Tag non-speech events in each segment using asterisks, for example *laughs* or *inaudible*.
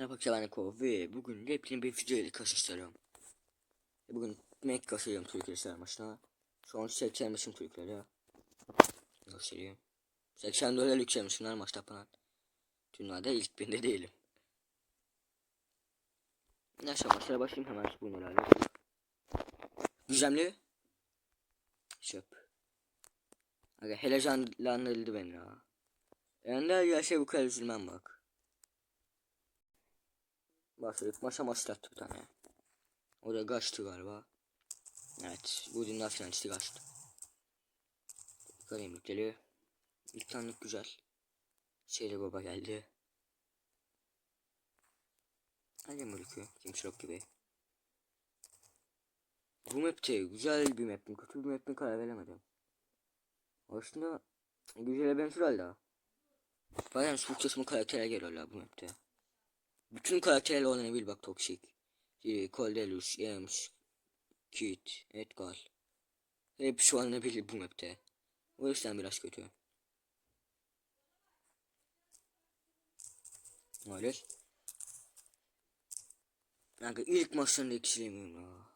Merhaba Kemal ve bugün yepyeni bir video ile karşınızdayım. Bugün Mac kasıyorum Türkiye maçına. Şu an 80'mişim Türkiye'de. Göstereyim. 80 dolar yükselmişim her maçta falan. Dünyada ilk binde değilim. Neyse maçlara başlayayım hemen bu herhalde. Gizemli. Çöp. Aga heyecanlandırdı beni ya. Ender gelse bu kadar üzülmem bak. Başladık. Maşa maçlattı bir tane. O da kaçtı galiba. Evet. Bu dünya finalisti kaçtı. Yukarıyım geliyor. İlk tanık güzel. Şeyde baba geldi. Hadi mülkü. Kimse yok gibi. Bu map'te güzel bir map mi kötü bir map mi karar veremedim. Aslında güzel benziyor hala. Bazen çok saçma karakterler geliyorlar bu map'te. Bütün karakterlerle oynanabilir bak Toxic. Ee, Cordelius, Ems, Kit, Edgar. Hepsi oynanabilir bu map'te. O yüzden biraz kötü. Öyle. Kanka ilk maçlarında eksilemiyorum ya.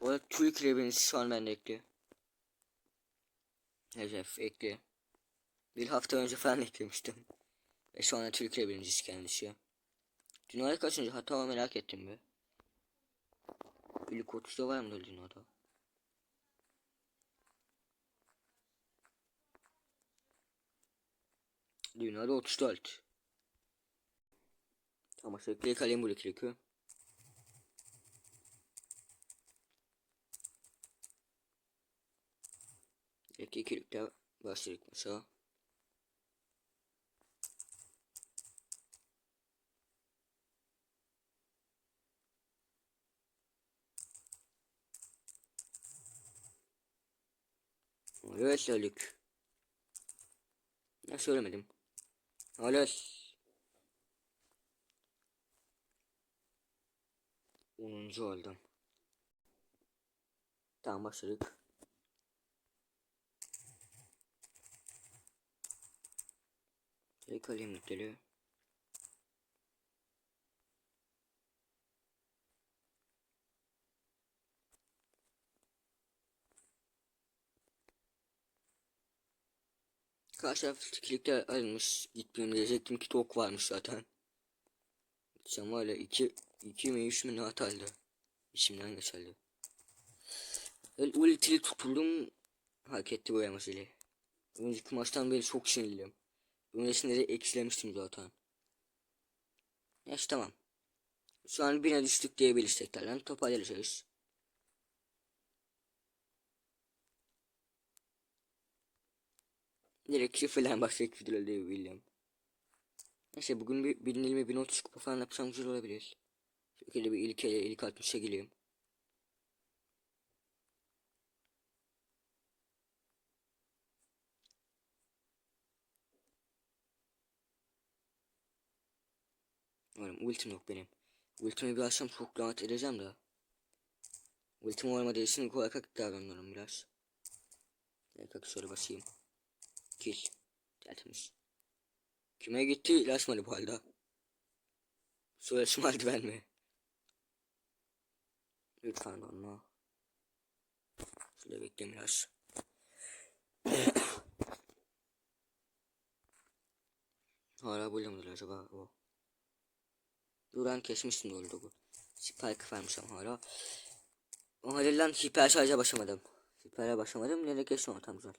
Bu arada Türk Rebel'in şu an bende ekli. Hedef ekli. Bir hafta önce falan eklemiştim. Ve şu anda Türkiye birincisi kendisi. Dünyada kaçıncı hatta merak ettim be. İlk 30'da var mı dünyada? Dünyada 34. Tamam şekli kalem bu klikiyor. İki ikilikte başladık mesela. Söyledik. Ne söylemedim. Hala Onuncu oldum. Tamam başladık. Tek alayım nükleri. Karşı taraf klikte alınmış. Gitmem diyecektim ki tok varmış zaten. Geçen var ya 2 2 mi 3 mü ne ataldı. İçimden geçerdi. El ultili tutuldum. Hak etti bu yamasıyla. Önceki maçtan beri çok sinirliyim. Öncesinde de eksilemiştim zaten. Neyse tamam. Şu an birine düştük diyebiliriz tekrardan. Toparlayacağız. Direkt şifreden başlayıp videoları diyebilirim. Neyse bugün bir 1020 1030 kupa falan yapsam güzel olabilir. Şöyle bir ilk ele ilk 60'a gireyim. Umarım ultim yok benim. Ultimi bir açsam çok rahat edeceğim de. Ultim olmadığı için korkak davranıyorum biraz. Korkak şöyle basayım. Kill. Tertemiz. Kime gitti? İlaçmadı bu halde. Söyleşim halde mi? Lütfen onunla. Şöyle bekleyin biraz. *coughs* Hala burada mıdır acaba o? Duran kesmiştim oldu bu. Spike vermişim hala. O halde lan hiper şarja başlamadım. Hiper'e başlamadım. Nereye geçtim o tam güzel.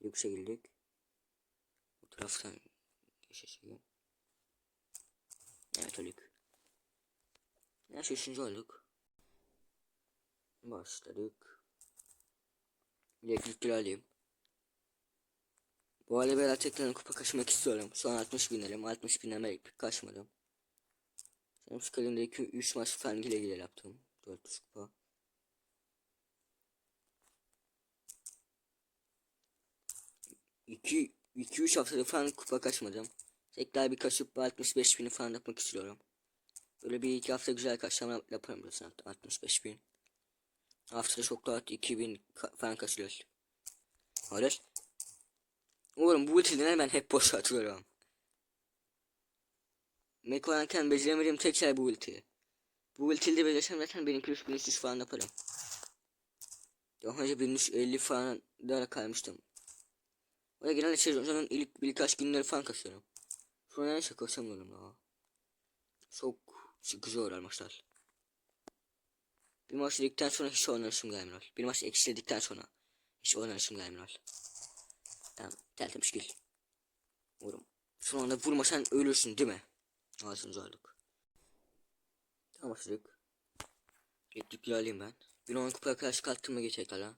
Yükse girdik. Bu taraftan geçeceğim. Evet olduk. Neyse üçüncü olduk. Başladık. Bileklikleri alayım. Bu arada ben tekrar kupa kaçmak istiyorum. An 60 binelim. 60 bineme kaçmadım. Benim şu kalemdeki 3 maç falan gile gile yaptım. 400 kupa. İki, iki üç haftada falan kupa kaçmadım. Tekrar bir kaçıp 65 bini falan yapmak istiyorum. Böyle bir iki hafta güzel kaçsam yaparım zaten 65 bin. Haftada çok rahat 2000 ka falan kaçırıyoruz. Hayır. Umarım bu ultiden ben hep boş atıyorum. Mek oynarken beceremediğim tek şey bu ulti. Bu ultiyle becersem zaten 1300 1300 falan yaparım. Daha önce 1350 falan da kalmıştım. Oraya genelde sezonun ilk birkaç günleri falan kasıyorum. Sonra neyse kasamıyorum ya. Çok sıkıcı oluyor maçlar. Bir maç dedikten sonra hiç oynanışım gelmiyor. Bir maç eksiledikten sonra hiç oynanışım gelmiyor. Tamam tertemiz kill. Vurum. Şu anda vurmasan ölürsün değil mi? Ağzını zorluk. Tamam başladık. Elektrik alayım ben. Bir on kupaya karşı kalktığıma geçecek lan.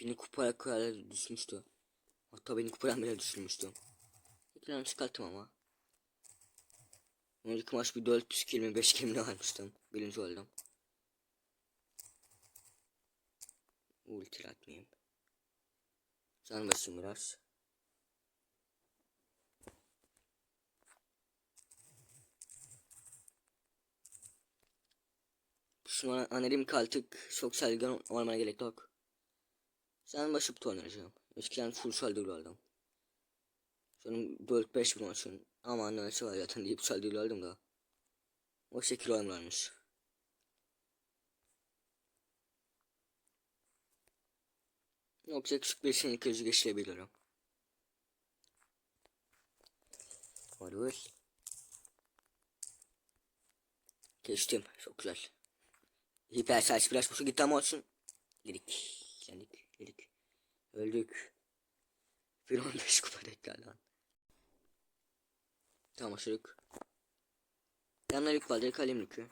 Beni kupaya kadar düşmüştü. Hatta beni kupadan bile düşürmüştü. Tane çıkarttım ama. Önceki maç bir 400 kill mi 5 kill mi almıştım. Birinci oldum. Ulti atmayayım. Can basayım biraz. Şu an annelim kaltık çok saygın olmana gerek yok. Sen basıp tutanacağım. Eskiden full saldırı aldım. Şu an 4-5 bin olsun. Ama annesi var zaten deyip saldırı aldım da. O şekil olmamış. Yoksa küçük bir senin krizi geçirebilirim. Var Geçtim. Çok güzel. Hiper saç biraz boşu gitti ama olsun. Lirik. Yendik. Lirik. Öldük. Bir 15 kupa lan. Tamam aşırık. Yanlar yük var. Direkt alayım yükü.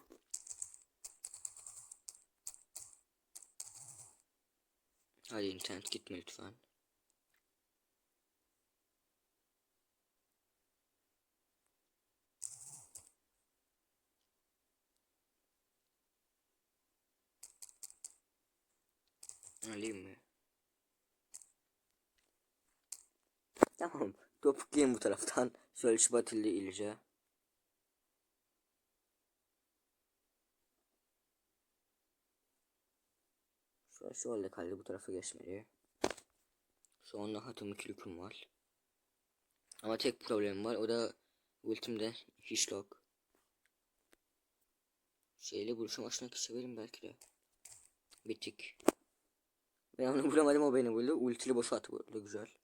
Hadi internet gitme lütfen. Alayım mı? Tamam. Topuklayayım bu taraftan. Şöyle şu batilde ilece. Şöyle şöyle kaldı bu tarafa geçmeli. Şu anda hatım kilüküm var. Ama tek problem var. O da ultimde hiç yok. Şeyle vuruşum aşına kesebilirim belki de. Bittik. Ben onu vuramadım o beni buldu. Ultili boşa attı burada güzel.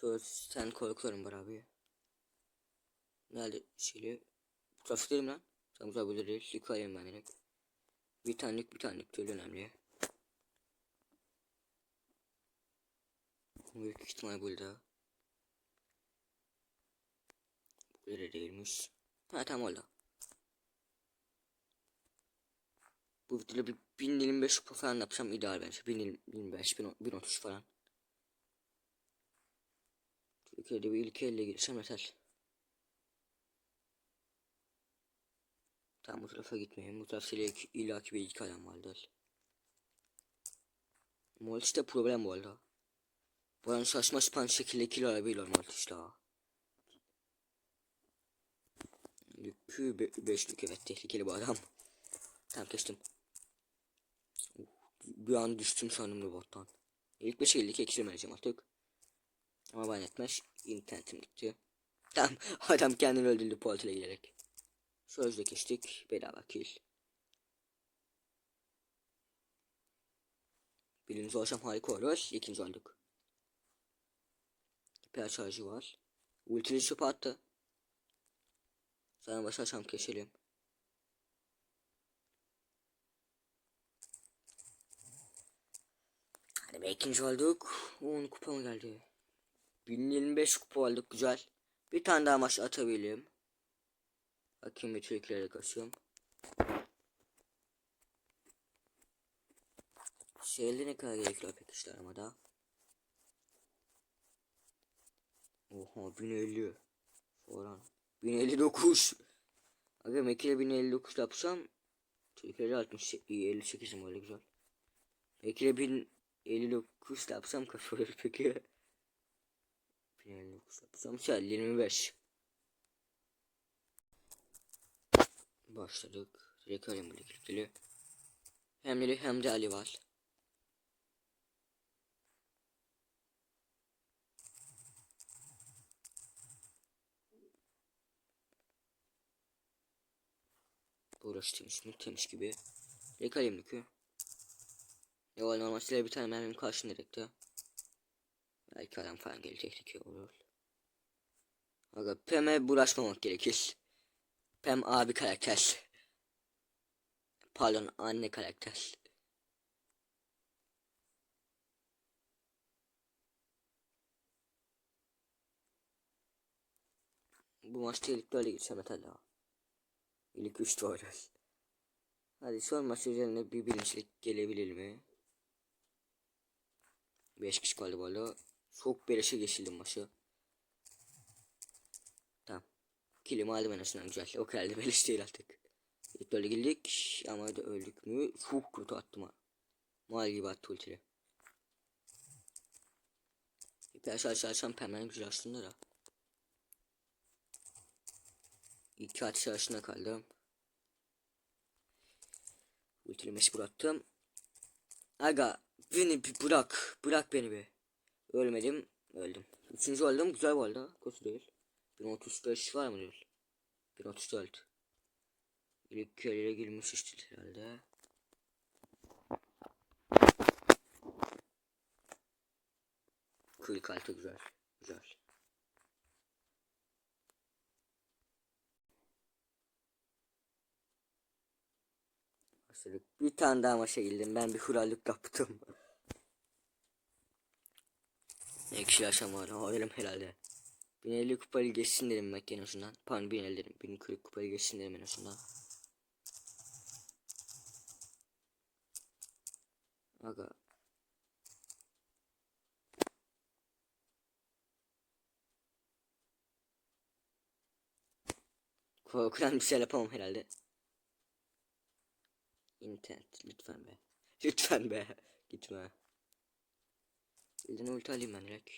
Söz sen korkuyorum var abi. Nerede şeyli? Tarafı değilim lan. Sen güzel böyle değil. Yıkayayım ben direkt. Bir tanelik bir tanelik değil önemli. Büyük ihtimal burada. Böyle değilmiş. Ha tamam oldu. Bu videoda bir 1025 kupa falan yapsam ideal bence. 1025, 1030 falan. Türkiye'de bir ilk elle girsem yeter. Tamam bu tarafa gitmeyeyim. Bu tarafta illaki bir iki adam vardır. Moltis'te problem bu arada. Buranın saçma sapan şekilde kill alabiliyor Moltis'te. Lükü 5 lük evet tehlikeli bu adam. Tamam kestim. Bir an düştüm sandım robottan. İlk 5 50 eksilmeyeceğim artık. Ama ben etmez. internetim gitti. Tamam *laughs* adam kendini öldürdü portale giderek. Sözle geçtik. Bedava kill. Birinci olsam harika olur. İkinci olduk. Hiper şarjı var. Ultili çöpe attı. Sana başlarsam keselim. Hadi be ikinci olduk. 10 kupa mı geldi? 1025 kupa olduk güzel. Bir tane daha maç atabilirim. Bakayım bir Türkiye'de kaçıyorum. Şeyde ne kadar gerekiyor pek işte aramada. Oha 1050 falan. 1059. Aga Mekke'de 1059 yapsam Türkiye'de 60 58 mi öyle güzel. Mekke'de 1059 yapsam olur peki? Yani kusamış 25. Başladık. Direkt alayım böyle ilgili. Hem de hem de Ali var. uğraştırmış mı temiz gibi. Direkt alayım lükü. Yavaş normal bir tane mermim karşımda direkte. Belki adam falan gelecek ki olur. Aga Pem'e bulaşmamak gerekir. Pem abi karakter. Pardon anne karakter. Bu maçta ilk böyle geçeceğim mesela. İlk 3 doğru. Hadi son maç üzerine bir birincilik gelebilir mi? 5 kişi kaldı valla. Çok beleşe geçildim maçı. Tamam. Kilimi aldım en azından güzel. O kadar da beleş değil artık. Böyle girdik ama da öldük mü? Çok kötü attım ha. Mal gibi attı ultiyle. İpi aşağı aşağı aşağı pemben güzel aslında da. İki atış arasında kaldım. Ultiyle meşgul attım. Aga beni bir bırak. Bırak beni be. Ölmedim. Öldüm. Üçüncü oldum. Güzel bu. Kötü değil. 1035 var mı diyor. 1034. İlk yarıya girmiş işte herhalde. Kırk altı güzel. Güzel. Bir tane daha maça girdim. Ben bir hurallık yaptım. Ekşi yaşam var. Alırım herhalde. 1050 kupayı geçsin dedim ben en azından. Pardon 1050 dedim. 1040 kupayı geçsin dedim en azından. Aga. Korkudan bir şey yapamam herhalde. İnternet lütfen be. *laughs* Lütfen be. Gitme. Elden ulti alayım ben direkt.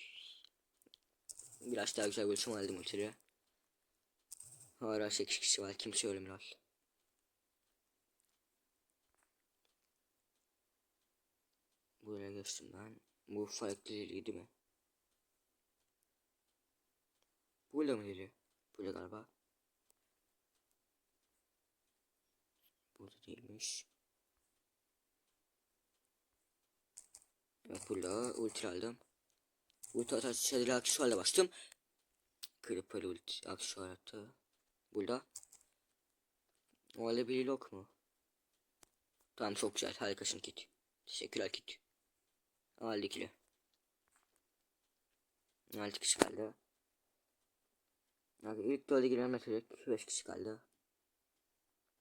Biraz daha güzel görüşüm aldım ultiye. Hala 8 kişi var. Kimse ölmüyor. Buraya geçtim ben. Bu farklı değil mi? Burada mı geliyor? Burada galiba. Burada değilmiş. Burada ulti aldım. Ulti atar şeyleri aksesuarla bastım. Creeper ulti aksesuar attı. Burada. O öyle biri yok mu? Tamam çok güzel harikasın kit. Teşekkürler kit. Aldı ikili. Altı kişi kaldı. Yani ilk dörde giren mesela 5 kişi kaldı.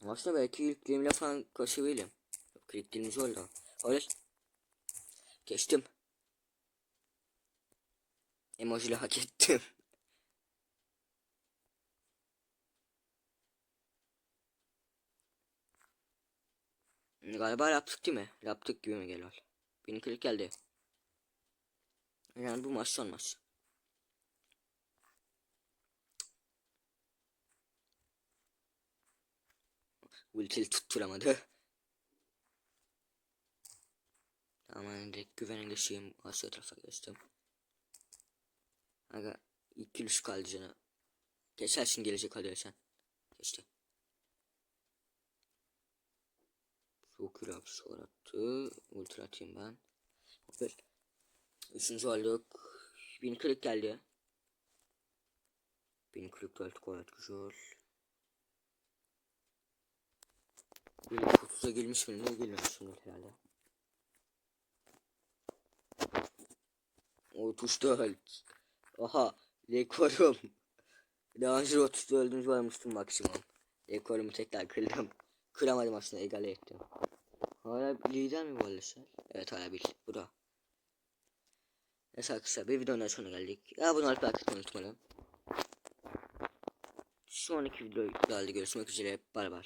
Aslında belki ilk dilimle falan kaçabilirim. Yok ilk dilimiz oldu. Öyle. Geçtim. Emojiyle hak ettim. Galiba yaptık değil mi? Yaptık gibi mi geliyor? Benim klik geldi. Yani bu maç son maç. Ultili tutturamadı. Tamam direkt güvenli şeyim aşağı tarafa geçtim. Aga iki üç kaldı canı. Geçersin gelecek hadi sen. Geçti. Çok iyi aksesuar attı. Ultra atayım ben. Evet. Üçüncü olduk. 1040 geldi. 1040 geldi gayet güzel. Bir 30'a gelmiş mi? Ne gelmemişimdir herhalde. 34. Aha. Rekorum. Daha önce 30'da öldüğümüz varmıştım maksimum. Rekorumu tekrar kırdım. Kıramadım aslında egale ettim. Hala lider mi bu sen? Evet hala bir. Bu da. Neyse arkadaşlar bir videonun sonuna geldik. Ya bunu alıp like unutmayın. Sonraki videoda görüşmek üzere. Bay bay.